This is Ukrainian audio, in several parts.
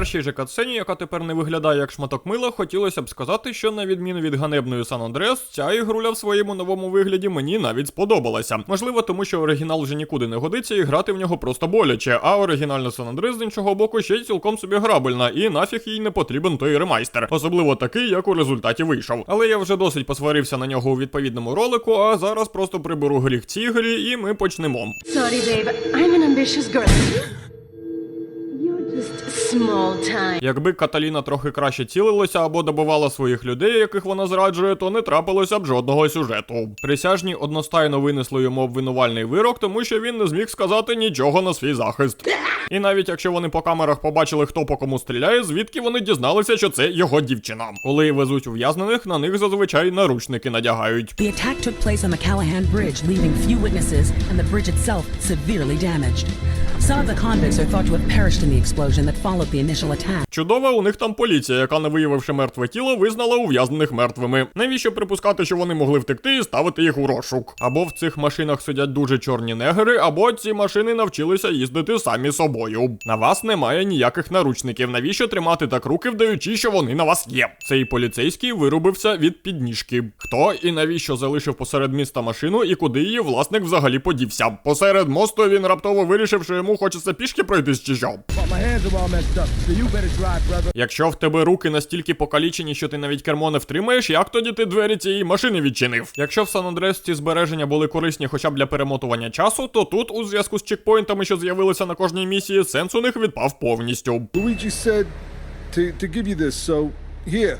першій же катсцені, яка тепер не виглядає як шматок мила, хотілося б сказати, що на відміну від ганебної Сан Андреас, ця ігруля в своєму новому вигляді мені навіть сподобалася. Можливо, тому що оригінал вже нікуди не годиться, і грати в нього просто боляче. А оригінальна Сан Андреас з іншого боку ще й цілком собі грабельна, і нафіг їй не потрібен той ремайстер, особливо такий, як у результаті вийшов. Але я вже досить посварився на нього у відповідному ролику, а зараз просто приберу гріх цій грі, і ми почнемо. Sorry, babe. I'm an ambitious girl. Якби Каталіна трохи краще цілилася або добивала своїх людей, яких вона зраджує, то не трапилося б жодного сюжету. Присяжні одностайно винесли йому обвинувальний вирок, тому що він не зміг сказати нічого на свій захист. І навіть якщо вони по камерах побачили, хто по кому стріляє, звідки вони дізналися, що це його дівчина. Коли везуть ув'язнених, на них зазвичай наручники надягають. The attack took place on the Callahan Bridge, leaving few witnesses and the bridge itself severely damaged. Чудова, у них там поліція, яка, не виявивши мертве тіло, визнала ув'язнених мертвими. Навіщо припускати, що вони могли втекти і ставити їх у розшук? Або в цих машинах сидять дуже чорні негри, або ці машини навчилися їздити самі собою. На вас немає ніяких наручників. Навіщо тримати так руки, вдаючи, що вони на вас є? Цей поліцейський вирубився від підніжки. Хто і навіщо залишив посеред міста машину і куди її власник взагалі подівся? Посеред мосту він раптово вирішив, що йому хочеться пішки пройтись чи що. Якщо в тебе руки настільки покалічені, що ти навіть кермо не втримаєш, як тоді ти двері цієї машини відчинив? Якщо в Сан Андреас ці збереження були корисні хоча б для перемотування часу, то тут, у зв'язку з чекпоінтами, що з'явилися на кожній місії, сенс у них відпав повністю. Luigi said to, to give you this, so here.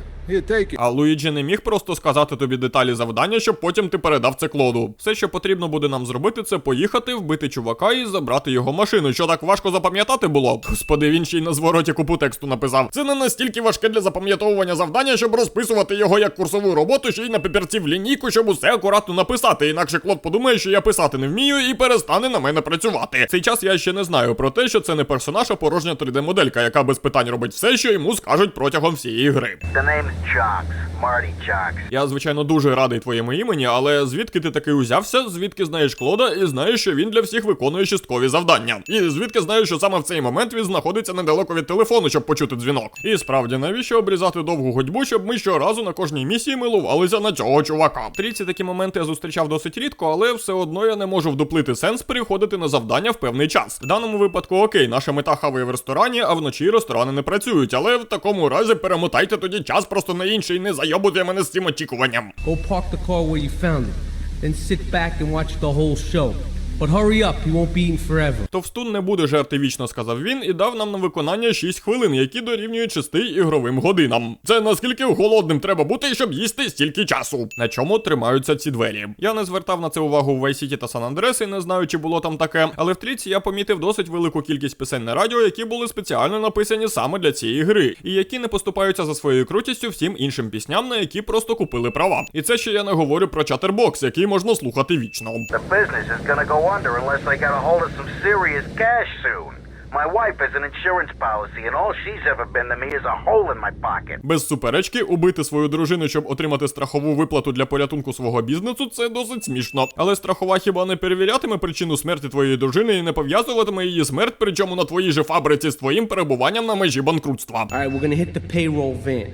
А Луїджі не міг просто сказати тобі деталі завдання, щоб потім ти передав це клоду. Все, що потрібно буде нам зробити, це поїхати, вбити чувака і забрати його машину. Що так важко запам'ятати було? Господи, він ще й на звороті купу тексту написав. Це не настільки важке для запам'ятовування завдання, щоб розписувати його як курсову роботу, ще й на папірці в лінійку, щоб усе акуратно написати. Інакше Клод подумає, що я писати не вмію і перестане на мене працювати. Цей час я ще не знаю про те, що це не персонаж, а порожня 3D-моделька, яка без питань робить все, що йому скажуть протягом всієї гри. The name's Jocks, Marty Jocks. Я, звичайно, дуже радий твоєму імені, але звідки ти такий узявся? Звідки знаєш Клода і знаєш, що він для всіх виконує часткові завдання? І звідки знаєш, що саме в цей момент він знаходиться недалеко від телефону, щоб почути дзвінок? І справді, навіщо обрізати довгу ходьбу, щоб ми щоразу на кожній місії милувалися на цього чувака? Трійці такі моменти я зустрічав досить рідко, але все одно я не можу вдуплити сенс переходити на завдання в певний час. В даному випадку, окей, наша мета хаває в ресторані, а вночі ресторани не працюють. Але в такому разі перемотайте тоді час просто на інший, не зайобуйте мене з цим очікуванням. Go park the car where you found it. Then sit back and watch the whole show. But hurry up, you won't be eaten forever. Товстун не буде жерти вічно, сказав він, і дав нам на виконання 6 хвилин, які дорівнюють 6 ігровим годинам. Це наскільки голодним треба бути, щоб їсти стільки часу. На чому тримаються ці двері? Я не звертав на це увагу в Vice City та San Andreas і не знаю, чи було там таке, але в трійці я помітив досить велику кількість пісень на радіо, які були спеціально написані саме для цієї гри, і які не поступаються за своєю крутістю всім іншим пісням, на які просто купили права. І це ще я не говорю про чатербокс, який можна слухати вічно. The business is gonna go under unless I get a hold of some serious cash soon. My wife has an insurance policy, and all she's ever been to me is a hole in my pocket. Без суперечки, убити свою дружину, щоб отримати страхову виплату для порятунку свого бізнесу, це досить смішно. Але страхова хіба не перевірятиме причину смерті твоєї дружини і не пов'язуватиме її смерть, причому на твоїй же фабриці з твоїм перебуванням на межі банкрутства. Alright, we're gonna hit the payroll van.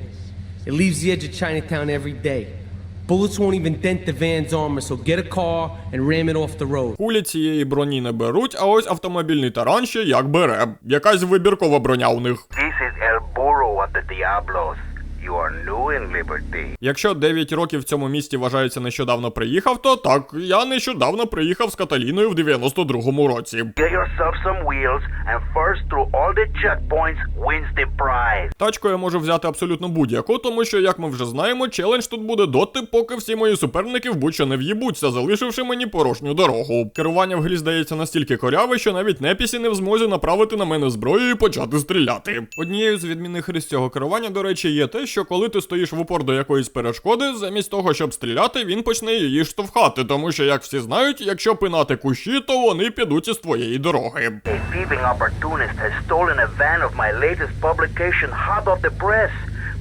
It leaves the edge of Chinatown every day. Bullets won't even dent the van's armor, so get a car and ram it off the road. Кулі цієї броні не беруть, а ось автомобільний таран ще як бере. Якась вибіркова броня у них. This is El Burro of the Diablos. You are new in Liberty. Якщо 9 років в цьому місті вважається нещодавно приїхав, то так, я нещодавно приїхав з Каталіною в 92-му році. Get yourself some wheels, and first through all the checkpoints wins the prize. Тачку я можу взяти абсолютно будь-яку, тому що, як ми вже знаємо, челендж тут буде доти, поки всі мої суперники в будь-що не в'їбуться, залишивши мені порожню дорогу. Керування в грі здається настільки коряве, що навіть непісі не в змозі направити на мене зброю і почати стріляти. Однією з відмінних рис цього керування, до речі, є те, що коли ти стоїш в упор до якоїсь перешкоди, замість того, щоб стріляти, він почне її штовхати, тому що, як всі знають, якщо пинати кущі, то вони підуть із твоєї дороги.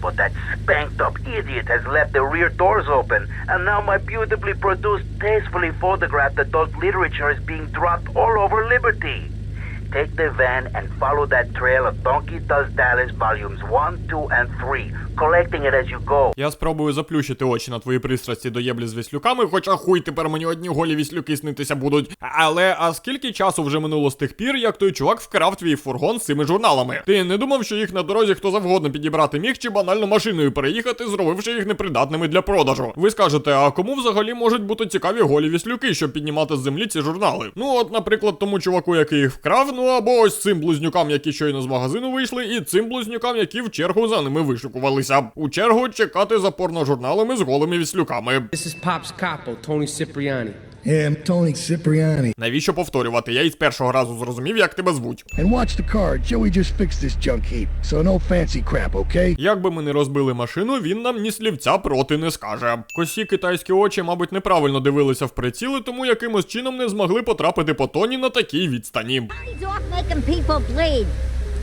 But that spanked up idiot has left the rear doors open, and now my beautifully produced, tastefully photographed adult literature is being dropped all over Liberty. take the van and follow that trail of Donkey Does Dallas volumes 1, 2, and 3, collecting it as you go. Я спробую заплющити очі на твої пристрасті до єблі з віслюками, хоча хуй тепер мені одні голі віслюки снитися будуть. Але а скільки часу вже минуло з тих пір, як той чувак вкрав твій фургон з цими журналами? Ти не думав, що їх на дорозі хто завгодно підібрати міг чи банально машиною переїхати, зробивши їх непридатними для продажу? Ви скажете, а кому взагалі можуть бути цікаві голі віслюки, щоб піднімати з землі ці журнали? Ну, от, наприклад, тому чуваку, який їх вкрав, ну або ось цим близнюкам, які щойно з магазину вийшли, і цим близнюкам, які в чергу за ними вишикувалися. У чергу чекати за порножурналами з голими віслюками. This is Pop's capo, Tony Cipriani. Yeah, I'm Tony Cipriani. Навіщо повторювати? Я і з першого разу зрозумів, як тебе звуть. And watch the car. Joey just fixed this junk heap, so no fancy crap, okay? Як би ми не розбили машину, він нам ні слівця проти не скаже. Косі китайські очі, мабуть, неправильно дивилися в приціли, тому якимось чином не змогли потрапити по тоні на такій відстані. He's off making people bleed.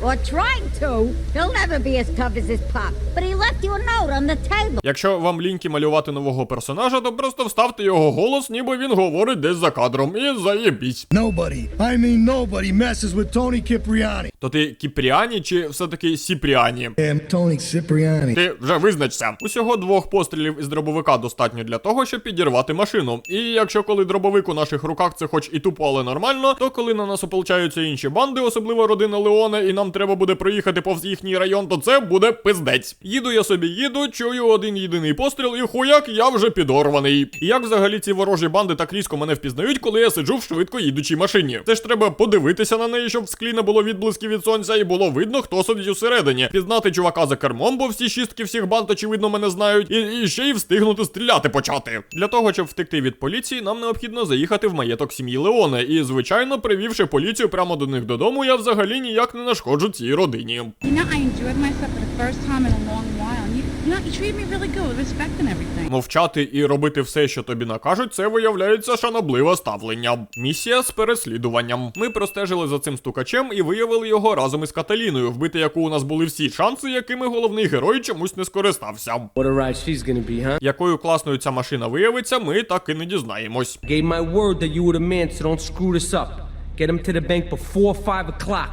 Or trying to. He'll never be as tough as his pop. But he left you a note on the table. Якщо вам ліньки малювати нового персонажа, то просто вставте його голос, ніби він говорить десь за кадром, і заєбісь. Nobody, I mean nobody, messes with Tony Cipriani. То ти Кіпріані чи все-таки Сіпріані? I'm Tony Cipriani. Ти вже визначся. Усього двох пострілів із дробовика достатньо для того, щоб підірвати машину. І якщо коли дробовик у наших руках це хоч і тупо, але нормально, то коли на нас ополчаються інші банди, особливо родина Леона, і нам треба буде проїхати повз їхній район, то це буде пиздець. Їду я собі їду, чую один єдиний постріл, і хуяк, я вже підорваний. Як взагалі ці ворожі банди так різко мене впізнають, коли я сиджу в швидко їдучій машині? Це ж треба подивитися на неї, щоб в склі не було відблисків від сонця, і було видно, хто сидить усередині. Пізнати чувака за кермом, бо всі шістки всіх банд, очевидно, мене знають, і, і ще й встигнути стріляти почати. Для того, щоб втекти від поліції, нам необхідно заїхати в маєток сім'ї Леоне. І, звичайно, привівши поліцію прямо до них додому, я взагалі ніяк не нашкоджу цій родині. Мовчати і робити все, що тобі накажуть, це виявляється шанобливе ставлення. Місія з переслідуванням. Ми простежили за цим стукачем і виявили його разом із Каталіною, вбити яку у нас були всі шанси, якими головний герой чомусь не скористався. What a ride she's gonna be, huh? Якою класною ця машина виявиться, ми так і не дізнаємось. Gave my word that you were the man, so don't screw this up. Get him to the bank before 5 o'clock,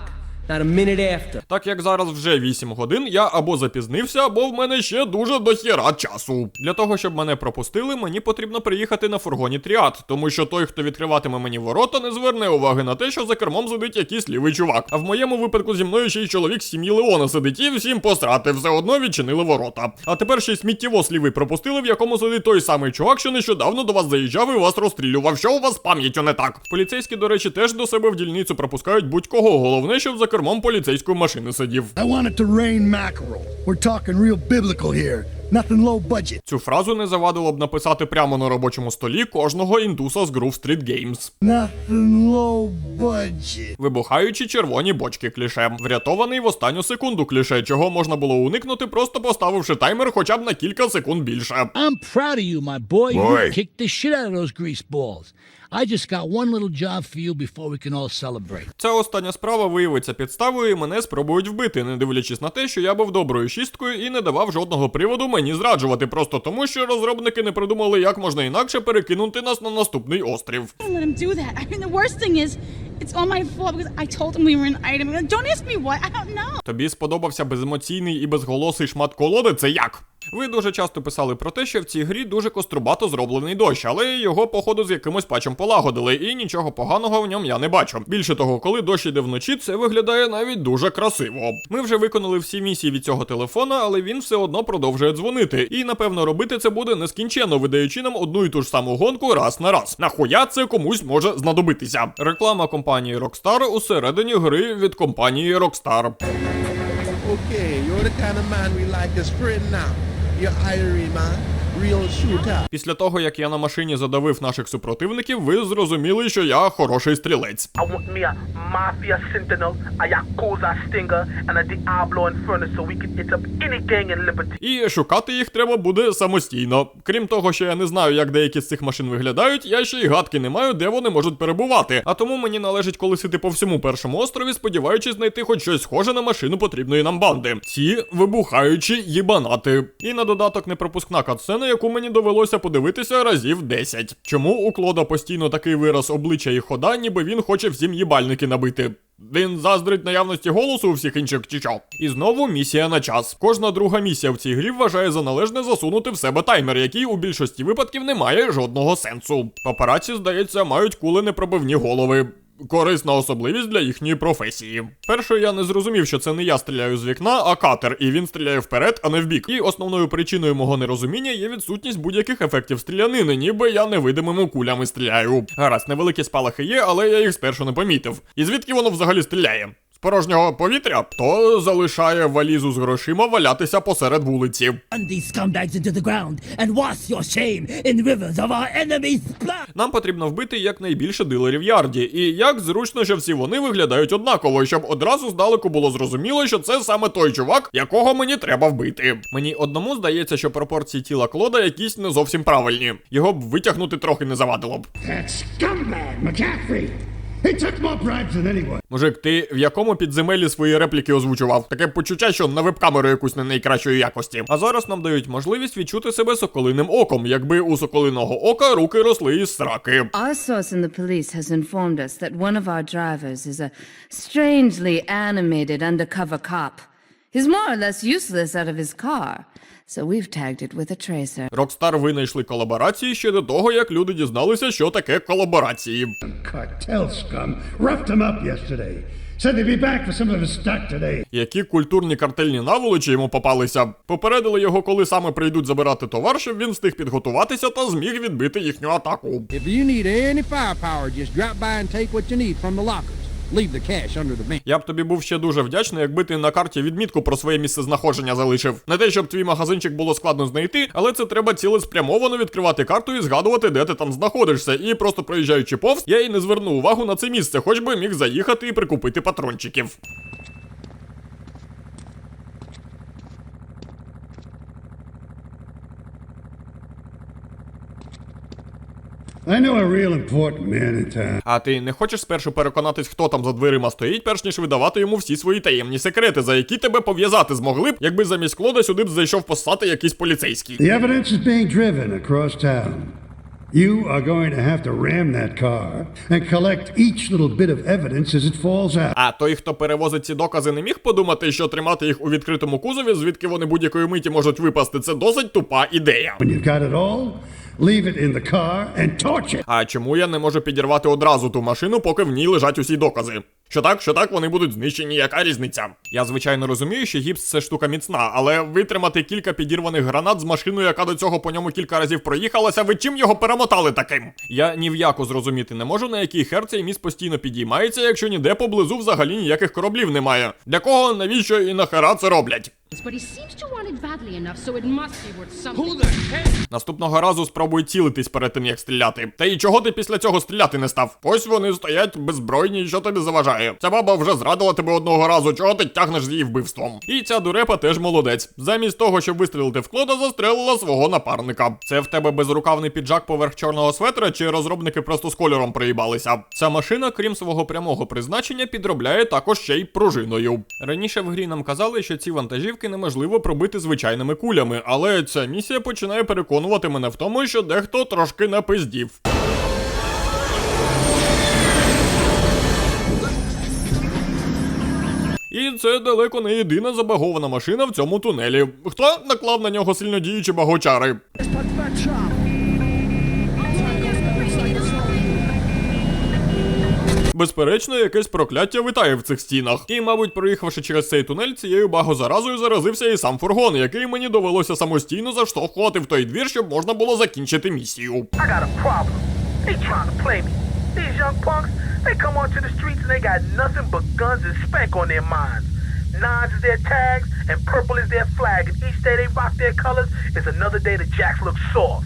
not a minute after. Так як зараз вже 8 годин, я або запізнився, або в мене ще дуже дохіра часу. Для того, щоб мене пропустили, мені потрібно приїхати на фургоні тріад, тому що той, хто відкриватиме мені ворота, не зверне уваги на те, що за кермом сидить якийсь лівий чувак. А в моєму випадку зі мною ще й чоловік сім'ї Леона сидить і всім посрати, все одно відчинили ворота. А тепер ще й сміттєвоз лівий пропустили, в якому сидить той самий чувак, що нещодавно до вас заїжджав і вас розстрілював. Що у вас з пам'яттю не так? Поліцейські, до речі, теж до себе в дільницю пропускають будь-кого. Головне, щоб за кермом поліцейської машини сидів. I want it to rain mackerel. We're talking real biblical here. Nothing low budget. Цю фразу не завадило б написати прямо на робочому столі кожного індуса з Groove Street Games. Nothing low budget. Вибухаючі червоні бочки кліше. Врятований в останню секунду кліше, чого можна було уникнути, просто поставивши таймер хоча б на кілька секунд більше. I'm proud of you, my boy. Boy. You kicked the shit out of those grease balls. I just got one little job for you before we can all celebrate. Ця остання справа виявиться підставою, і мене спробують вбити, не дивлячись на те, що я був доброю шісткою і не давав жодного приводу мені зраджувати, просто тому, що розробники не придумали, як можна інакше перекинути нас на наступний острів. It's all my fault because I told him we were an item. Don't ask me why. I don't know. Тобі сподобався беземоційний і безголосий шмат колоди? Це як? Ви дуже часто писали про те, що в цій грі дуже кострубато зроблений дощ, але його, походу, з якимось патчем полагодили, і нічого поганого в ньому я не бачу. Більше того, коли дощ іде вночі, це виглядає навіть дуже красиво. Ми вже виконали всі місії від цього телефона, але він все одно продовжує дзвонити. І напевно робити це буде нескінченно, видаючи нам одну і ту ж саму гонку раз на раз. Нахуя це комусь може знадобитися? Реклама компанії Rockstar усередині гри від компанії Rockstar. Okay, you're the kind of man we like spread now. your hiring man. Після того, як я на машині задавив наших супротивників, ви зрозуміли, що я хороший стрілець. I want me a Mafia Sentinel, a Yakuza Stinger, and a Diablo Inferno so we can hit up any gang in Liberty. І шукати їх треба буде самостійно. Крім того, що я не знаю, як деякі з цих машин виглядають, я ще й гадки не маю, де вони можуть перебувати. А тому мені належить колесити по всьому першому острові, сподіваючись знайти хоч щось схоже на машину потрібної нам банди. Ці вибухаючі їбанати. І на додаток непропускна катсцена, яку мені довелося подивитися разів 10. Чому у Клода постійно такий вираз обличчя і хода, ніби він хоче всім їбальники набити? Він заздрить наявності голосу у всіх інших чи що. І знову місія на час. Кожна друга місія в цій грі вважає за належне засунути в себе таймер, який у більшості випадків не має жодного сенсу. Папараці, здається, мають кули непробивні голови. Корисна особливість для їхньої професії. Перше, я не зрозумів, що це не я стріляю з вікна, а катер, і він стріляє вперед, а не вбік. І основною причиною мого нерозуміння є відсутність будь-яких ефектів стрілянини, ніби я невидимими кулями стріляю. Гаразд, невеликі спалахи є, але я їх спершу не помітив. І звідки воно взагалі стріляє? Порожнього повітря, то залишає валізу з грошима валятися посеред вулиці. Нам потрібно вбити якнайбільше дилерів ярді, і як зручно, що всі вони виглядають однаково, щоб одразу здалеку було зрозуміло, що це саме той чувак, якого мені треба вбити. Мені одному здається, що пропорції тіла Клода якісь не зовсім правильні. Його б витягнути трохи не завадило б. That scumbag, McCaffrey! He took more bribes than anyone. Мужик, ти в якому підземелі свої репліки озвучував? Таке почуття, що на веб-камеру якусь не найкращої якості. А зараз нам дають можливість відчути себе соколиним оком, якби у соколиного ока руки росли із сраки. Our source in the police has informed us that one of our drivers is a strangely animated undercover cop. He's more or less useless out of his car, so we've tagged it with a tracer. Рокстар винайшли колаборації ще до того, як люди дізналися, що таке колаборації. Cartel scum roughed him up yesterday. Said they'd be back for some of his stock today. Які культурні картельні наволочі йому попалися. Попередили його, коли саме прийдуть забирати товар, щоб він встиг підготуватися та зміг відбити їхню атаку. If you need any firepower, just drop by and take what you need from the lockers. Leave the cash under the bench. Я б тобі був ще дуже вдячний, якби ти на карті відмітку про своє місце знаходження залишив. Не те, щоб твій магазинчик було складно знайти, але це треба цілеспрямовано відкривати карту і згадувати, де ти там знаходишся. І просто проїжджаючи повз, я й не звернув увагу на це місце, хоч би міг заїхати і прикупити патрончиків. I know a real important man in town. А ти не хочеш спершу переконатись, хто там за дверима стоїть, перш ніж видавати йому всі свої таємні секрети, за які тебе пов'язати змогли б, якби замість Клода сюди б зайшов постати якийсь поліцейський. The evidence is being driven across town. You are going to have to ram that car and collect each little bit of evidence as it falls out. А той, хто перевозить ці докази, не міг подумати, що тримати їх у відкритому кузові, звідки вони будь-якої миті можуть випасти, це досить тупа ідея. When you've got it all, leave it in the car and torch it. А чому я не можу підірвати одразу ту машину, поки в ній лежать усі докази? Що так, що так, вони будуть знищені, яка різниця? Я звичайно розумію, що гіпс це штука міцна, але витримати кілька підірваних гранат з машиною, яка до цього по ньому кілька разів проїхалася, ви чим його перемотали таким? Я ні в яку зрозуміти не можу, на який хер цей міст постійно підіймається, якщо ніде поблизу взагалі ніяких кораблів немає. Для кого, навіщо і нахера це роблять? Наступного разу спробуй цілитись перед тим, як стріляти. Та і чого ти після цього стріляти не став? Ось вони стоять беззбройні, що тобі заважає. Ця баба вже зрадила тебе одного разу, чого ти тягнеш з її вбивством. І ця дурепа теж молодець. Замість того, щоб вистрілити в Клода, застрелила свого напарника. Це в тебе безрукавний піджак поверх чорного светра, чи розробники просто з кольором приїбалися? Ця машина, крім свого прямого призначення, підробляє також ще й пружиною. Раніше в грі нам казали, що ці вантажівки неможливо пробити звичайними кулями, але ця місія починає переконувати мене в тому, що дехто трошки напиздів. І це далеко не єдина забагована машина в цьому тунелі. Хто наклав на нього сильнодіючі багочари? Безперечно, якесь прокляття витає в цих стінах. І, мабуть, проїхавши через цей тунель, цією багозаразою заразився і сам фургон, який мені довелося самостійно заштовхувати в той двір, щоб можна було закінчити місію. Nines is their tags and purple is their flag. And each day they rock their colors is another day the jacks look soft.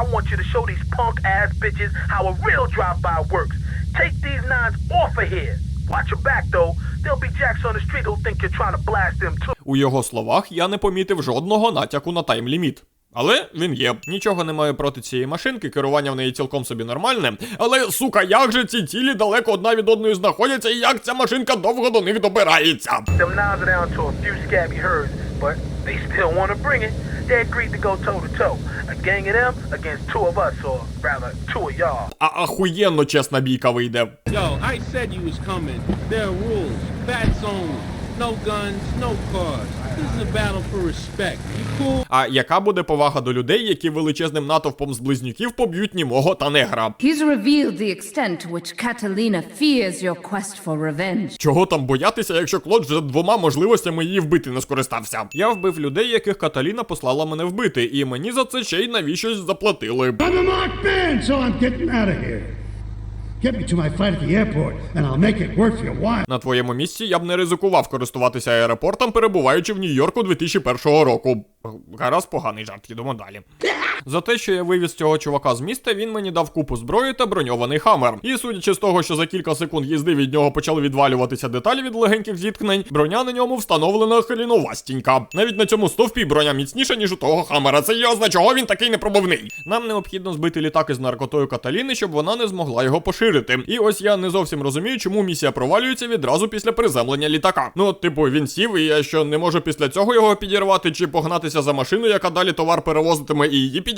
I want you to show these punk ass bitches how a real drive-by works. Take these nines off of here. Watch your back though. There'll be jacks on the street who think you're trying to blast them too. У його словах я не помітив жодного натяку на таймліміт. Але він є. Нічого не маю проти цієї машинки, керування в неї цілком собі нормальне. Але, сука, як же ці тілі далеко одна від одної знаходяться, і як ця машинка довго до них добирається? Them nines are down to a few scabby herds, but they still want to bring it. they agreed to go toe to toe. A gang of them against two of us, or rather, two of y'all. А ахуєнно чесна бійка вийде. Yo, I said you was coming. There are rules. Bats only. No guns, no cars. А яка буде повага до людей, які величезним натовпом з близнюків поб'ють німого та негра? He's revealed the extent to which Catalina fears your quest for revenge. Чого там боятися, якщо Клод вже двома можливостями її вбити не скористався? Я вбив людей, яких Каталіна послала мене вбити, і мені за це ще й навіщось заплатили. I'm a so I'm getting out of here. Get me to my flight at the airport, and I'll make it worth your while. На твоєму місці я б не ризикував користуватися аеропортом, перебуваючи в Нью-Йорку 2001 року. Гаразд, поганий жарт, їдемо далі. За те, що я вивіз цього чувака з міста, він мені дав купу зброї та броньований хамер. І судячи з того, що за кілька секунд їзди від нього почали відвалюватися деталі від легеньких зіткнень, броня на ньому встановлена хріновастінька. Навіть на цьому стовпі броня міцніша, ніж у того хамера. Це йозна, чого він такий непробивний. Нам необхідно збити літак із наркотою Каталіни, щоб вона не змогла його поширити. І ось я не зовсім розумію, чому місія провалюється відразу після приземлення літака. Ну, типу, він сів, і я що не можу після цього його підірвати чи погнатися за машину, яка далі товар перевозитиме, і її підірвати.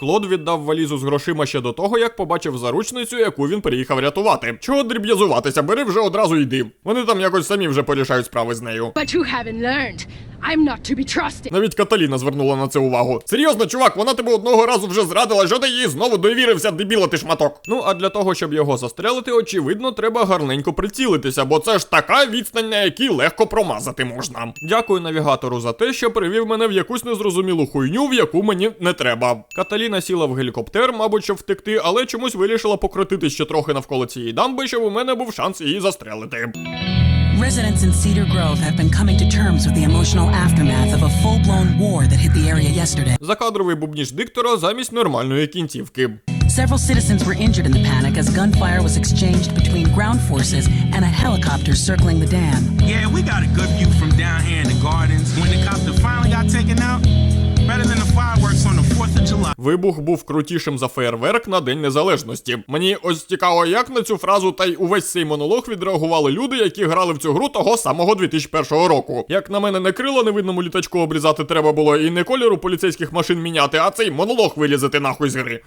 Клод віддав валізу з грошима ще до того, як побачив заручницю, яку він приїхав рятувати. Чого дріб'язуватися? Бери вже одразу йди. Вони там якось самі вже порішають справи з нею. But you haven't learned. I'm not to be trusted. Навіть Каталіна звернула на це увагу. Серйозно, чувак, вона тебе одного разу вже зрадила, що ти їй знову довірився, дебіла ти шматок. Ну а для того, щоб його застрелити, очевидно, треба гарненько прицілитися, бо це ж така відстань, на якій легко промазати можна. Дякую навігатору за те, що привів мене в якусь незрозумілу хуйню, в яку мені не треба. Каталіна сіла в гелікоптер, мабуть, щоб втекти, але чомусь вирішила покрутити ще трохи навколо цієї дамби, щоб у мене був шанс її застрелити. Residents in Cedar Grove have been coming to terms with the emotional aftermath of a full blown war that hit the area yesterday. Закадровий бубніж диктора замість нормальної кінцівки. Several citizens were injured in the panic as gunfire was exchanged between ground forces and a helicopter circling the dam. Yeah, we got a good view from down here in the gardens. When the copter finally got taken out, Вибух був крутішим за феєрверк на День Незалежності. Мені ось цікаво, як на цю фразу та й увесь цей монолог відреагували люди, які грали в цю гру того самого 2001 року. Як на мене, не крила невидному літачку обрізати треба було і не кольору поліцейських машин міняти, а цей монолог вилізати нахуй з гри.